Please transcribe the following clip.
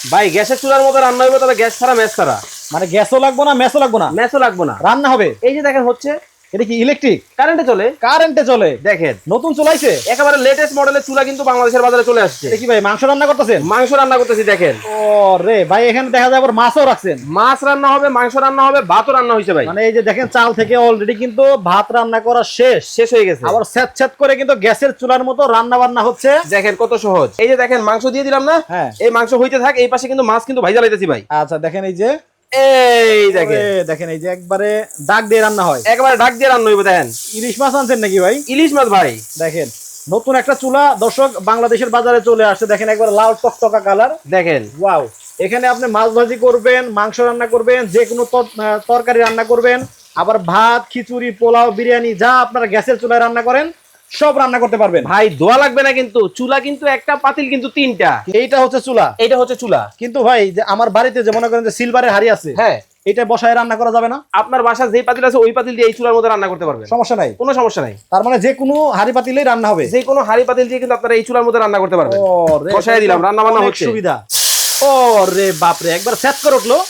ভাই গ্যাসের চুলার মতো রান্না হবে তাহলে গ্যাস ছাড়া ম্যাচ ছাড়া। মানে গ্যাসও লাগবো না ম্যাচও লাগবো না? ম্যাচও লাগবো না। রান্না হবে? এই যে দেখেন হচ্ছে এটা কি ইলেকট্রিক কারেন্টে চলে। কারেন্টে চলে। দেখেন। নতুন চলাইছে? একেবারে লেটেস্ট মডেলের চুলা কিন্তু বাংলাদেশের বাজারে চলে আসছে। কি ভাই মাংস রান্না করতেছেন? মাংস রান্না করতেছি দেখেন। ও রে ভাই এখানে দেখা যায় আবার মাছও রাখছেন। মাছ রান্না হবে মাংস রান্না হবে ভাতও রান্না হয়েছে ভাই। মানে এই যে দেখেন চাল থেকে অলরেডি কিন্তু ভাত রান্না করা শেষ। শেষ হয়ে গেছে। আবার স্যাঁত স্যাঁত করে কিন্তু গ্যাসের চুলার মতো রান্না বান্না হচ্ছে। দেখেন কত সহজ। এই যে দেখেন মাংস দিয়ে দিলাম না? হ্যাঁ। এই মাংস হইতে থাক এই পাশে কিন্তু মাছ কিন্তু ভাইজা লাইতেছি ভাই। আচ্ছা দেখেন এই যে এই দেখেন। দেখেন এই যে একবারে ডাক দিয়ে রান্না হয়। একেবারে ডাক দিয়ে রান্না হইবে দেখেন। ইলিশ মাছ আনছেন নাকি ভাই? ইলিশ মাছ ভাই। দেখেন নতুন একটা চুলা দর্শক বাংলাদেশের বাজারে চলে আসছে। দেখেন একবার লাল টকটকা কালার। দেখেন। ওয়াও এখানে আপনি মাছ ভাজি করবেন মাংস রান্না করবেন যে কোনো তরকারি রান্না করবেন। আবার ভাত খিচুড়ি পোলাও বিরিয়ানি যা আপনারা গ্যাসের চুলায় রান্না করেন সব রান্না করতে পারবেন। ভাই দোয়া লাগবে না কিন্তু। চুলা কিন্তু একটা পাতিল কিন্তু তিনটা। এইটা হচ্ছে চুলা। এটা হচ্ছে চুলা। কিন্তু ভাই যে আমার বাড়িতে যে মনে করেন যে সিলভারের হাড়ি আছে হ্যাঁ। এটা বসায় রান্না করা যাবে না? আপনার বাসা যে পাতিল আছে ওই পাতিল দিয়ে এই চুলার মধ্যে রান্না করতে পারবেন। সমস্যা নাই। কোনো সমস্যা নাই। তার মানে যে কোনো হাড়ি পাতিলেই রান্না হবে? যে কোনো হাড়ি পাতিল দিয়ে কিন্তু আপনারা এই চুলার মধ্যে রান্না করতে পারবেন। বসায় দিলাম, রান্না বান্না হচ্ছে। সুবিধা। ও রে বাপরে একবার সেট করে উঠল